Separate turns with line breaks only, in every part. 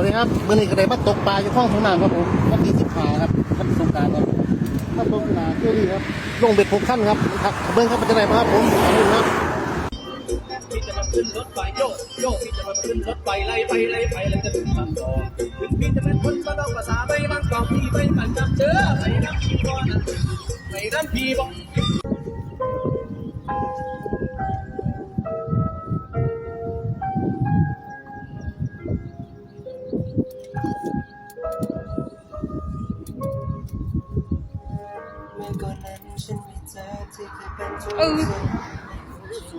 วัสดีครับมื่อนี้ก็ได้มาตกปลาอยู่ข้องทุ่งนาครับผมวันที่สิบห้าครับวันสงการครับมาตกปลาเที่ยวนี้ครับลงเบ็ดหกขั้นครับครับเบิ้งครับเป็นยังไงบ้างครับผมขอบคุณครับ
ที่จะมาขึ้นรถไฟโยกโยกที่จะมาขึ้นรถไฟไล่ไปไล่ไปแล้วจะถึงบางกอกถึงพี่จะเป็นคนบ้านอกภาษาไปบางกอกพี่ไปปันจับเจอไปน้ำพี่บอนะไปน้ำพี่บอ
เส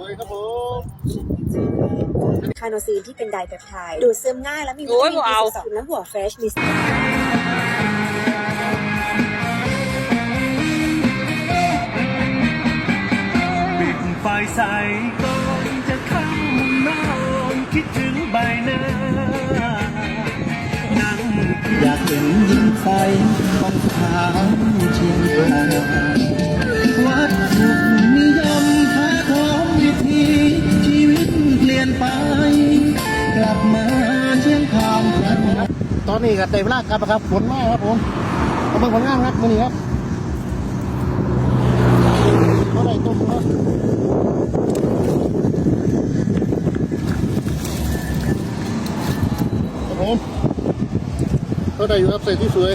วยครับผม
คาโนซีนที่เป็นไดเปปไทด์ดูดซึมง่ายและมีวิ
โอ้
ตายมิน
บ่เอา
บีสองน้ำหัวเฟรชมี
ปิดไฟใส่
มาเชียงคาน
ตอนนี้ก็เต็มลากครับครับฝนมากครับผมเอาเบิ้งผลงานครับมือนี้ครับเขาได้ต้มครับครับผมเขาได้อยู่ครับใส่ที่สวย